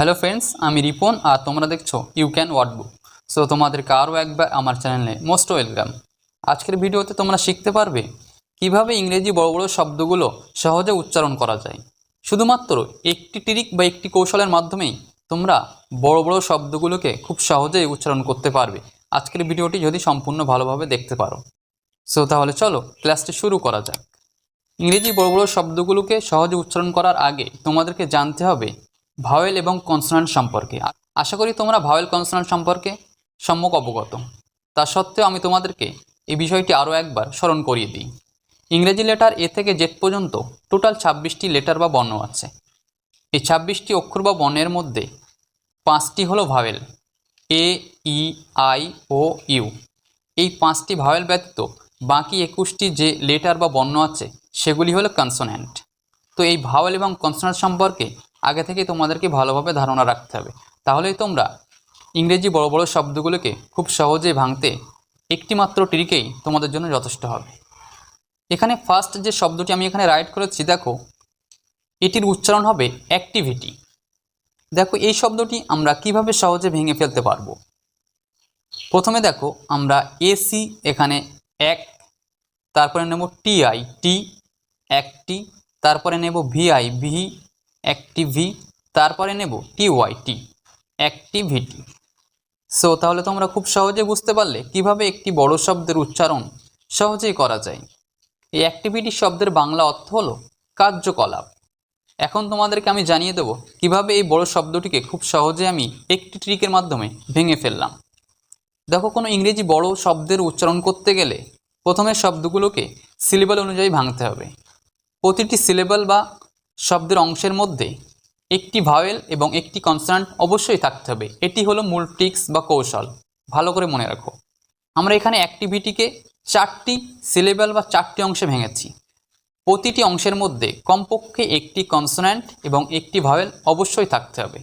Hello friends আমি রিপন আর তোমরা দেখছ you can word book so তোমাদেরকে আরও একবার আমার চ্যানেলে মোস্ট ওয়েলকাম আজকের ভিডিওতে তোমরা শিখতে পারবে কীভাবে ইংরেজি বড় বড় শব্দগুলো সহজে উচ্চারণ করা যায়। শুধুমাত্র একটি ট্রিক বা একটি কৌশলের মাধ্যমেই তোমরা বড় বড় শব্দগুলোকে খুব সহজেই উচ্চারণ করতে পারবে। আজকের ভিডিওটি যদি সম্পূর্ণ ভালোভাবে দেখতে পারো। সো তাহলে চলো ক্লাসটি শুরু করা যাক। ইংরেজি বড় বড় শব্দগুলোকে সহজে উচ্চারণ করার আগে তোমাদেরকে জানতে হবে ভাওয়েল এবং কনসোনান্ট সম্পর্কে। আশা করি তোমরা ভাওয়েল কনসোনান্ট সম্পর্কে সম্যক অবগত। তা সত্ত্বেও আমি তোমাদেরকে এই বিষয়টি আরও একবার স্মরণ করিয়ে দিই। ইংরেজি লেটার এ থেকে জেড পর্যন্ত টোটাল ছাব্বিশটি লেটার বা বর্ণ আছে। এই ছাব্বিশটি অক্ষর বা বর্ণের মধ্যে পাঁচটি হলো vowel. A, E, I, O, U. এই পাঁচটি ভাওয়েল ব্যতীত বাকি একুশটি যে লেটার বা বর্ণ আছে, সেগুলি হলো কনসোন্যান্ট। তো এই ভাওয়েল এবং কনসোন্যান্ট সম্পর্কে আগে থেকে তোমাদেরকে ভালোভাবে ধারণা রাখতে হবে। তাহলেই তোমরা ইংরেজি বড় বড় শব্দগুলোকে খুব সহজে ভাঙতে একটিমাত্র ট্রিকেই তোমাদের জন্য যথেষ্ট হবে। এখানে ফার্স্ট যে শব্দটি আমি এখানে রাইট করেছি, দেখো, এটির উচ্চারণ হবে অ্যাক্টিভিটি দেখো, এই শব্দটি আমরা কীভাবে সহজে ভেঙে ফেলতে পারব? প্রথমে দেখো, আমরা এসি এখানে এক, তারপরে নেব টিআই টি একটি তারপরে নেব ভিআই ভি একটি ভি তারপরে নেব টিওয়াই টি অ্যাক্টিভিটি সো তাহলে তোমরা খুব সহজে বুঝতে পারলে কীভাবে একটি বড় শব্দের উচ্চারণ সহজেই করা যায়। এই অ্যাক্টিভিটি শব্দের বাংলা অর্থ হলো কার্যকলাপ। এখন তোমাদেরকে আমি জানিয়ে দেবো কীভাবে এই বড় শব্দটিকে খুব সহজে আমি একটি ট্রিকের মাধ্যমে ভেঙে ফেললাম। দেখো, কোনো ইংরেজি বড় শব্দের উচ্চারণ করতে গেলে প্রথমে শব্দগুলোকে সিলেবাল অনুযায়ী ভাঙতে হবে। প্রতিটি সিলেবাল বা শব্দের অংশের মধ্যে একটি ভাওয়েল এবং একটি কনসোনান্ট অবশ্যই থাকতে হবে। এটি হলো মূল ট্রিক্স বা কৌশল। ভালো করে মনে রাখো। আমরা এখানে অ্যাক্টিভিটিকে চারটি সিলেবাল বা চারটি অংশে ভেঙেছি। প্রতিটি অংশের মধ্যে কমপক্ষে একটি কনসোন্যান্ট এবং একটি ভাওয়েল অবশ্যই থাকতে হবে।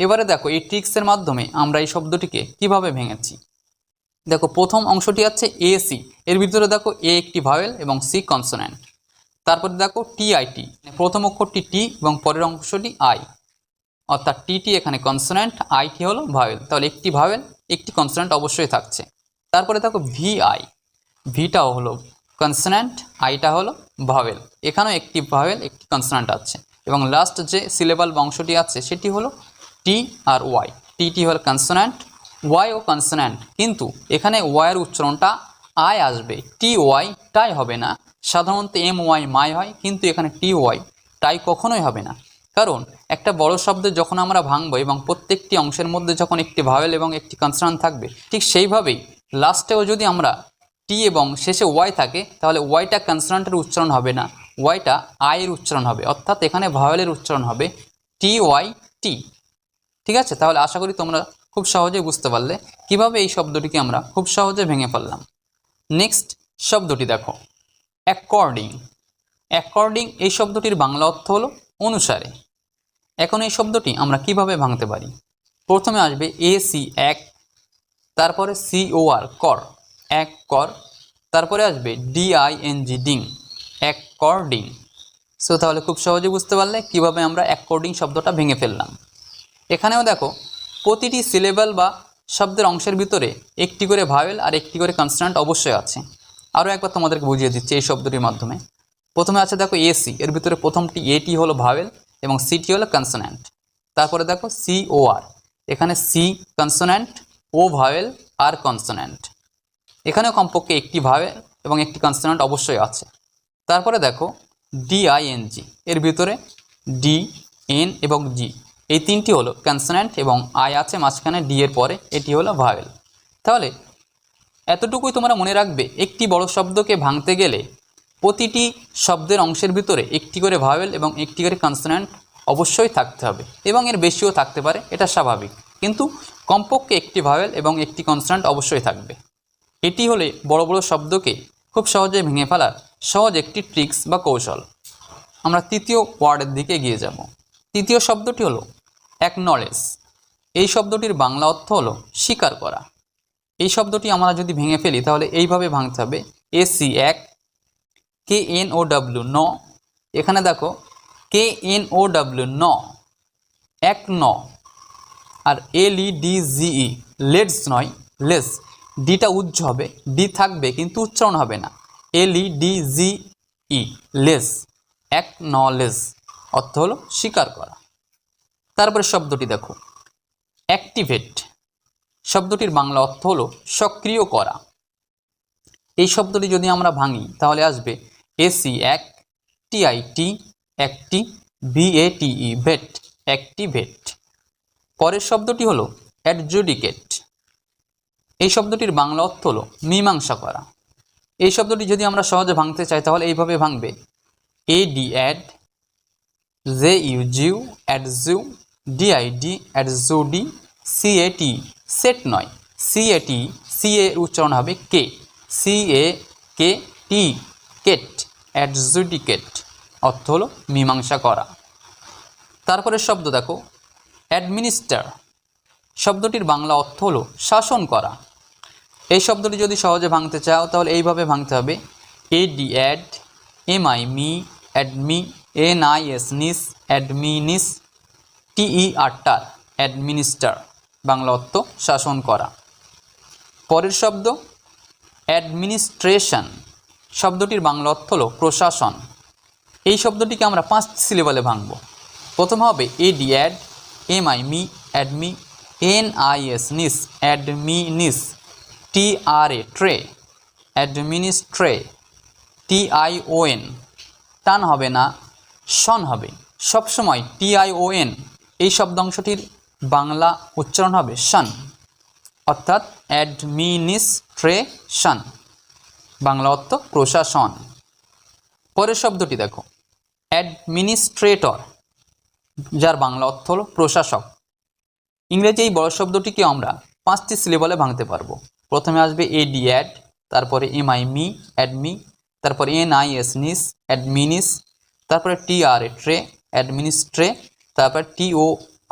এবারে দেখো, এই ট্রিক্সের মাধ্যমে আমরা এই শব্দটিকে কীভাবে ভেঙেছি? দেখো, প্রথম অংশটি আছে এ সি এর ভিতরে দেখো এ একটি ভাওয়েল এবং সি কনসোন্যান্ট তারপরে দেখো টিআইটি প্রথম অক্ষরটি টি এবং পরের অংশটি আই অর্থাৎ টিটি এখানে কনসোন্যান্ট আইটি হলো ভাওয়েল তাহলে একটি ভাওয়েল একটি কনসোন্যান্ট অবশ্যই থাকছে। তারপরে দেখো ভিআই ভিটাও হলো কনসোন্যান্ট আইটা হলো ভাওয়েল এখানেও একটি ভাওয়েল একটি কনসোন্যান্ট আছে। এবং লাস্ট যে সিলেবাল অংশটি আছে, সেটি হলো টি আর ওয়াই টিটি হলো কনসোন্যান্ট ওয়াই ও কনসোন্যান্ট কিন্তু এখানে ওয়াইয়ের উচ্চারণটা আয় আসবে, টি ওয়াই টাই হবে না। সাধারণত এম ওয়াই মাই হয়, কিন্তু এখানে টি ওয়াই টাই কখনোই হবে না। কারণ একটা বড় শব্দ যখন আমরা ভাঙবো এবং প্রত্যেকটি অংশের মধ্যে যখন একটি ভাওয়েল এবং একটি কনসোনান্ট থাকবে, ঠিক সেইভাবেই লাস্টেও যদি আমরা টি এবং শেষে ওয়াই থাকে, তাহলে ওয়াইটা কনসোনান্টের উচ্চারণ হবে না, ওয়াইটা আয়ের উচ্চারণ হবে। অর্থাৎ এখানে ভাওয়েলের উচ্চারণ হবে টি ওয়াই টি। ঠিক আছে? তাহলে আশা করি তোমরা খুব সহজে বুঝতে পারলে কীভাবে এই শব্দটিকে আমরা খুব সহজে ভেঙে ফেললাম। নেক্সট শব্দটি দেখো। অ্যাকর্ডিং অ্যাকর্ডিং এই শব্দটির বাংলা অর্থ হলো অনুসারে। এখন এই শব্দটি আমরা কীভাবে ভাঙতে পারি? প্রথমে আসবে এ সি এক। তারপরে সি ও আর কর। এক, কর। তারপরে আসবে D I N G ding according so তাহলে খুব সহজে বুঝতে পারলে কীভাবে আমরা অ্যাকর্ডিং শব্দটা ভেঙে ফেললাম। এখানেও দেখো, প্রতিটি সিলেবাল বা শব্দের অংশের ভিতরে একটি করে ভাওয়েল আর একটি করে কনস্ট্যান্ট অবশ্যই আছে। আরও একবার তোমাদেরকে বুঝিয়ে দিচ্ছি এই শব্দটির মাধ্যমে। প্রথমে আছে দেখো এসি এর ভিতরে প্রথমটি এটি হলো ভাওয়েল এবং সিটি হলো কনসোন্যান্ট তারপরে দেখো সি ও আর এখানে C consonant O vowel R consonant এখানেও কমপক্ষে একটি ভাওয়েল এবং একটি কনসোন্যান্ট অবশ্যই আছে। তারপরে দেখো ডিআইএনজি এর ভিতরে ডি এন এবং জি এই তিনটি হলো কনসোন্যান্ট এবং আই আছে মাঝখানে ডি এর পরে, এটি হলো ভাওয়েল তাহলে, এতটুকুই তোমরা মনে রাখবে, একটি বড় শব্দকে ভাঙতে গেলে প্রতিটি শব্দের অংশের ভিতরে একটি করে ভাওয়েল এবং একটি করে কনসোন্যান্ট অবশ্যই থাকতে হবে এবং এর বেশিও থাকতে পারে, এটা স্বাভাবিক। কিন্তু কমপক্ষে একটি ভাওয়েল এবং একটি কনসোন্যান্ট অবশ্যই থাকবে। এটি হলে বড় বড় শব্দকে খুব সহজে ভেঙে ফেলার সহজ একটি ট্রিক্স বা কৌশল। আমরা তৃতীয় ওয়ার্ডের দিকে এগিয়ে যাব। তৃতীয় শব্দটি হলো অ্যাকনলেজ এই শব্দটির বাংলা অর্থ হলো স্বীকার করা। এই শব্দটি আমরা যদি ভেঙে ফেলি, তাহলে এইভাবে ভাঙতে হবে। এসি এক কে এন ও ডাব্লিউ ন। এখানে দেখো কে এন ও ডাব্লিউ ন। এক, ন। আর L E D G E lets নয়, লেস। ডিটা উজ্জ হবে ডি থাকবে, কিন্তু উচ্চারণ হবে না। L E D G E less. এক, ন, লেস। অর্থ হলো স্বীকার করা। তারপরে শব্দটি দেখো। অ্যাক্টিভেট শব্দটির বাংলা অর্থ হলো সক্রিয় করা। এই শব্দটি যদি আমরা ভাঙি, তাহলে আসবে এসি এক টিআইটি একটি বিএটিই ভেট অ্যাক্টিভেট পরের শব্দটি হলো অ্যাডজুডিকেট এই শব্দটির বাংলা অর্থ হলো মীমাংসা করা। এই শব্দটি যদি আমরা সহজে ভাঙতে চাই, তাহলে এইভাবে ভাঙবে। A D ad J U ju ad ju D I D ad judi C A T set নয়। C A T C A উচ্চারণ হবে K C A K T cate adjudicate অর্থ হলো মীমাংসা করা। তারপরে শব্দ দেখো। অ্যাডমিনিস্টার শব্দটির বাংলা অর্থ হলো শাসন করা। এই শব্দটি যদি সহজে ভাঙতে চাও, তাহলে এইভাবে ভাঙতে হবে। A D add M I mi admi N I S nis adminis T E আরটার administer, Bangla অর্থ শাসন করা। পরের শব্দ, অ্যাডমিনিস্ট্রেশন, শব্দটির বাংলা অর্থ হলো প্রশাসন। এই শব্দটিকে আমরা পাঁচ সিলেবালে ভাঙব। প্রথম হবে A D add M I mi, admi N I S nis adminis T R A tre, administre T I O N টান হবে না শন হবে। সবসময় টি আই ও এন এই শব্দাংশটির বাংলা উচ্চারণ হবে শন, অর্থাৎ অ্যাডমিনিস্ট্রেশন। বাংলা অর্থ প্রশাসন। পরের শব্দটি দেখো। অ্যাডমিনিস্ট্রেটর, যার বাংলা অর্থ হলো প্রশাসক। ইংরেজি এই বড় শব্দটিকে আমরা পাঁচটি সিলেবলে ভাঙতে পারব। প্রথমে আসবে এ ডি অ্যাড, তারপরে এম আই মি অ্যাডমি, তারপরে এন আই এস নিস অ্যাডমিনিস, তারপরে টি আর এ ট্রে, অ্যাডমিনিস্ট্রে তারপরে টি ও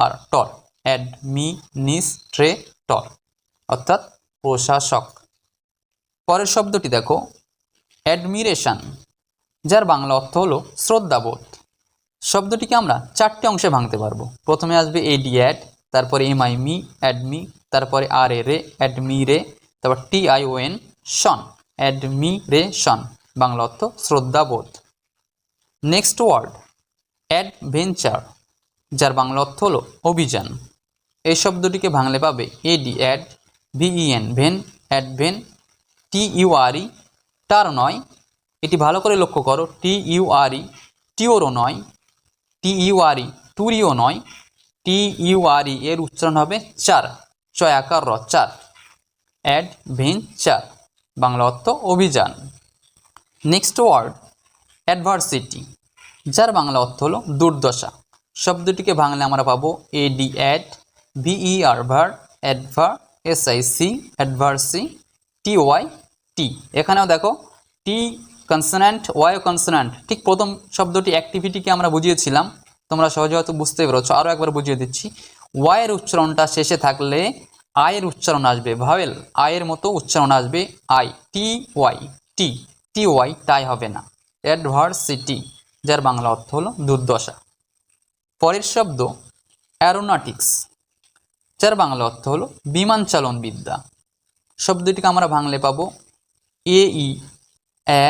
আর টর অ্যাডমিনিস্ট্রে টর অর্থাৎ প্রশাসক। পরের শব্দটি দেখো অ্যাডমিরেশন যার বাংলা অর্থ হলো শ্রদ্ধাবোধ। শব্দটিকে আমরা চারটে অংশে ভাঙতে পারব। প্রথমে আসবে এ ডি অ্যাড তারপরে এম আই মি অ্যাডমি তারপরে আর এ রে অ্যাডমি রে তারপর টি আই ও এন শন অ্যাডমি রে শন বাংলা অর্থ শ্রদ্ধাবোধ। নেক্সট ওয়ার্ড অ্যাডভেঞ্চার যার বাংলা অর্থ হলো অভিযান। এই শব্দটিকে ভাঙলে পাবে A D add V E N ven add ven T U R E tar নয়। এটি ভালো করে লক্ষ্য করো টি ইউআরই টিওরও নয় টি ইউআরই টুরিও নয় টি ইউআরই এর উচ্চারণ হবে চার চয়াকার র চার অ্যাডভেঞ্চার বাংলা অর্থ অভিযান। নেক্সট ওয়ার্ড অ্যাডভার্সিটি যার বাংলা অর্থ হলো দুর্দশা। শব্দটিকে ভাঙলে আমরা পাবো A D add V E R ver adver S I C adversi T Y T এখানেও দেখো টি কনসোনান্ট ওয়াই কনসোনান্ট ঠিক প্রথম শব্দটি অ্যাক্টিভিটিকে আমরা বুঝিয়েছিলাম। তোমরা সহজে হয়তো বুঝতে পেরেছ। আরও একবার বুঝিয়ে দিচ্ছি। ওয়াইয়ের উচ্চারণটা শেষে থাকলে আয়ের উচ্চারণ আসবে। ভাওয়েল আয়ের মতো উচ্চারণ আসবে I T Y T T Y tie হবে না। অ্যাডভার্সিটি যার বাংলা অর্থ হলো দুর্দশা। পরের শব্দ অ্যারোনটিক্স যার বাংলা অর্থ হলো বিমান চালন বিদ্যা। শব্দটিকে আমরা ভাঙলে পাবো A E A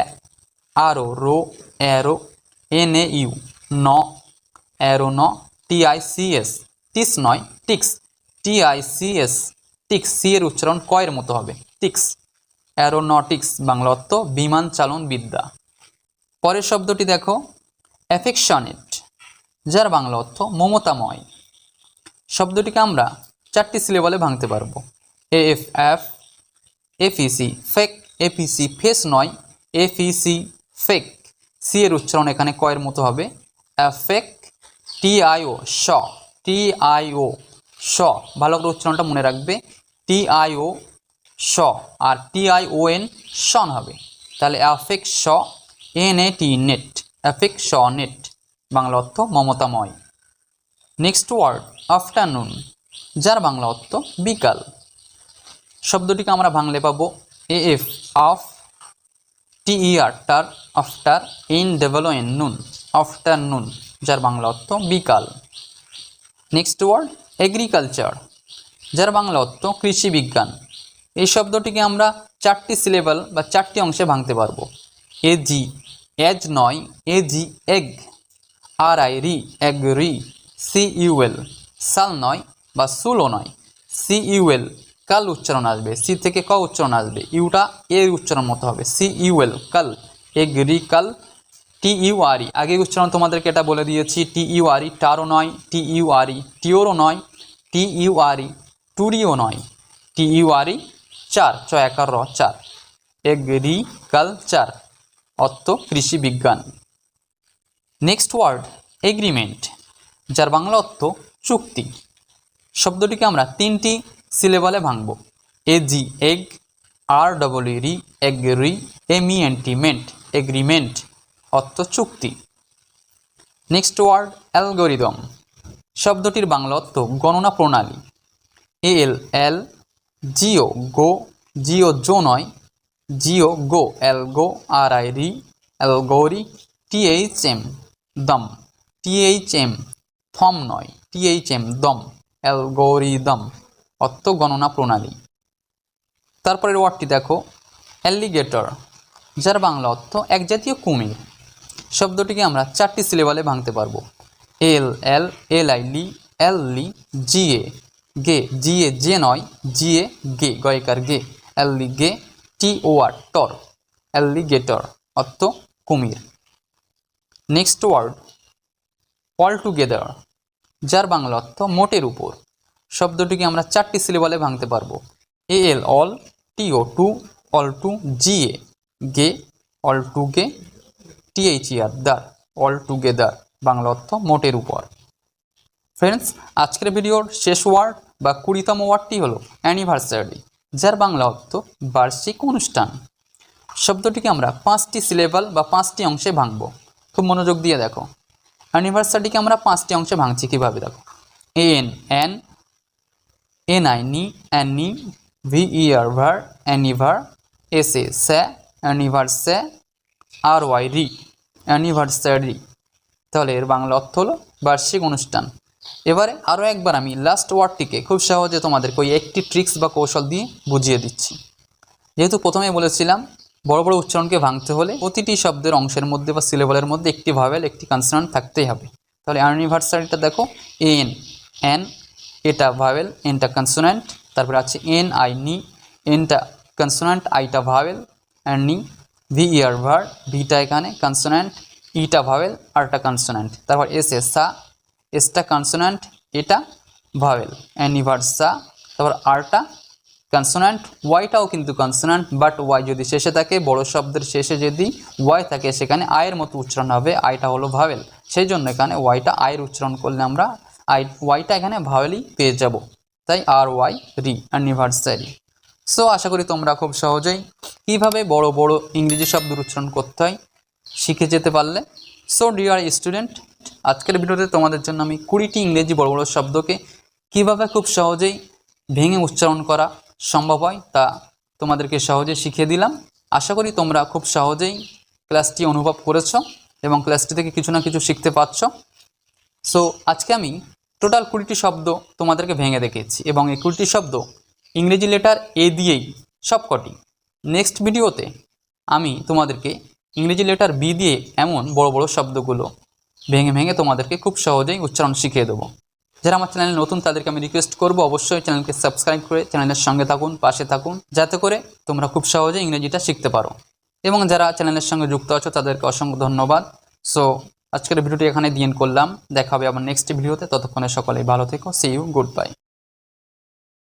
R O ro aero N A U ন অ্যারো ন T I C S tics নয় tics T I C S tics C এর উচ্চারণ কয়ের মতো হবে টিক্স অ্যারোনটিক্স বাংলা অর্থ বিমান চালন বিদ্যা। পরের শব্দটি দেখো অ্যাফেকশনেট যার বাংলা অর্থ মমতাময়। শব্দটিকে আমরা চারটি সিলেবলে ভাঙতে পারব। A F F F E C fec E P C fes নয় এফইসি ফেক সি এর উচ্চারণ এখানে কয়ের মতো হবে? অ্যাফেক টিআইও স টিআইও স ভালো করে উচ্চারণটা মনে রাখবে। টিআইও স আর টিআইও এন সন হবে। তাহলে affec s N A T nate affectionate Bangla অর্থ মমতাময়। নেক্সট ওয়ার্ড আফটারনুন যার বাংলা অর্থ বিকাল। শব্দটিকে আমরা ভাঙলে পাবো A F af T E R ter after N double O N noon afternoon যার বাংলা অর্থ বিকাল। নেক্সট ওয়ার্ড এগ্রিকালচার যার বাংলা অর্থ কৃষি বিজ্ঞান। এই শব্দটিকে আমরা চারটি সিলেবাল বা চারটি অংশে ভাঙতে পারব। এ জি এজ নয় A G ag R I ri ag ri C UL cul নয় বা সুলও নয় সি ইউএল কাল উচ্চারণ আসবে, সি থেকে ক উচ্চারণ আসবে, ইউটা এর উচ্চারণ মতো হবে সি ইউএল কাল এগ রি কাল টি ইউ আর ই আগে উচ্চারণ তোমাদেরকে এটা বলে দিয়েছি টি ইউ আর ই টারও নয় টি ইউ আর ই টিওরও নয় টি ইউ আর ই টুরিও নয় টি ইউ আর ই চার, চ, একার র, চার এগ্রিকালচার অর্থ কৃষি বিজ্ঞান। নেক্সট ওয়ার্ড এগ্রিমেন্ট যার বাংলা অর্থ চুক্তি। শব্দটিকে আমরা তিনটি সিলেবালে ভাঙব। A G ag R double ri agri M E N agreement অর্থ চুক্তি। নেক্সট ওয়ার্ড অ্যালগোরিদম শব্দটির বাংলা অর্থ গণনা প্রণালী। এ এল এল জিও গো জিও জো নয় জিও গো এল গো আর আই রি এল গৌরি টিএইচ এম দম টিএইচ এম থম নয় টিএইচ এম দম, অ্যালগোরিদম, অর্থ গণনা প্রণালী। তারপরের ওয়ার্ডটি দেখো, অ্যালিগেটর, যার বাংলা অর্থ এক জাতীয় কুমির। শব্দটিকে আমরা চারটি সিলেবালে ভাঙতে পারব। এল এল এল, I, Li, L, Li, G, A, gay, G, A, J নয়, জি, A, gay, গয়কার gay, L, Li, gay, T, O টর, alligator, অর্থ কুমির। নেক্সট ওয়ার্ড অল টুগেদার যার বাংলা অর্থ মোটের উপর। শব্দটিকে আমরা চারটি সিলেবালে ভাঙতে পারব। A L al T O to al to G A ge al to ge TH R ther al together Bangla অর্থ মোটের উপর। ফ্রেন্ডস আজকের ভিডিওর শেষ ওয়ার্ড বা কুড়িতম ওয়ার্ডটি হলো অ্যানিভার্সারি যার বাংলা অর্থ বার্ষিক অনুষ্ঠান। শব্দটিকে আমরা পাঁচটি সিলেবাল বা পাঁচটি অংশে ভাঙবো। খুব মনোযোগ দিয়ে দেখো। অ্যানিভার্সারিকে আমরা পাঁচটি অংশে ভাঙছি কীভাবে দেখো? N N N I ni N ni V E R ver anniver S A sa anniversa R Y ri anniversary তাহলে এর বাংলা অর্থ হলো বার্ষিক অনুষ্ঠান। এবারে আরও একবার আমি লাস্ট ওয়ার্ডটিকে খুব সহজে তোমাদেরকে ওই একটি ট্রিক্স বা কৌশল দিয়ে বুঝিয়ে দিচ্ছি। যেহেতু প্রথমে বলেছিলাম বড় বড় উচ্চারণকে ভাঙতে হলে প্রতিটি শব্দের অংশের মধ্যে বা সিলেবলের মধ্যে একটি ভাবেল একটি কনসোনান্ট থাকতেই হবে। তাহলে অ্যানিভার্সারিটা দেখো, এন এন, এটা ভাবেল এনটা কনসোনান্ট তারপরে আছে এন, আই, নি, এনটা কনসোনান্ট আইটা ভাবেল অ্যান্ড নি, ভি ইয়ার ভার, ভিটা এখানে কনসোনান্ট ইটা ভাবেল আরটা কনসোনান্ট তারপর এস এস, সা, এসটা কনসোনান্ট এটা ভাবেল অ্যানিভার্সা তারপর আরটা কনসোনান্ট ওয়াইটাও কিন্তু কনসোনান্ট বাট ওয়াই যদি শেষে থাকে, বড় শব্দের শেষে যদি ওয়াই থাকে, সেখানে আয়ের মতো উচ্চারণ হবে আইটা হলো ভাবেল সেই জন্য এখানে ওয়াইটা আয়ের উচ্চারণ করলে আমরা আই ওয়াইটা এখানে ভাবেলই পেয়ে যাব। তাই R Y ri anniversary so আশা করি তোমরা খুব সহজেই কীভাবে বড় বড় ইংরেজি শব্দ উচ্চারণ করতে হয় শিখে যেতে পারলে। সো ডিয়ার স্টুডেন্ট আজকের ভিডিওতে তোমাদের জন্য আমি কুড়িটি ইংরেজি বড় বড় শব্দকে কীভাবে খুব সহজেই ভেঙে উচ্চারণ করা সম্ভব হয়, তা তোমাদেরকে সহজে শিখিয়ে দিলাম। আশা করি তোমরা খুব সহজেই ক্লাসটি অনুভব করেছ এবং ক্লাসটি থেকে কিছু না কিছু শিখতে পারছ। সো আজকে আমি টোটাল কুড়িটি শব্দ তোমাদেরকে ভেঙে দেখিয়েছি এবং এই কুড়িটি শব্দ ইংরেজি লেটার এ দিয়েই সবকটি। নেক্সট ভিডিওতে আমি তোমাদেরকে ইংরেজি লেটার বি দিয়ে এমন বড় বড় শব্দগুলো ভেঙে ভেঙে তোমাদেরকে খুব সহজেই উচ্চারণ শিখিয়ে দেবো। যারা আমার চ্যানেলে নতুন, তাদেরকে আমি রিকোয়েস্ট করব অবশ্যই চ্যানেলকে সাবস্ক্রাইব করে চ্যানেলের সঙ্গে থাকুন, পাশে থাকুন, যাতে করে তোমরা খুব সহজে ইংরেজিটা শিখতে পারো। এবং যারা চ্যানেলের সঙ্গে যুক্ত আছো, তাদেরকে অসংখ্য ধন্যবাদ। সো আজকের ভিডিওটি এখানে দিয়ে করলাম। দেখা হবে আমার নেক্সট ভিডিওতে। ততক্ষণে সকলেই ভালো থেকো। C you good bye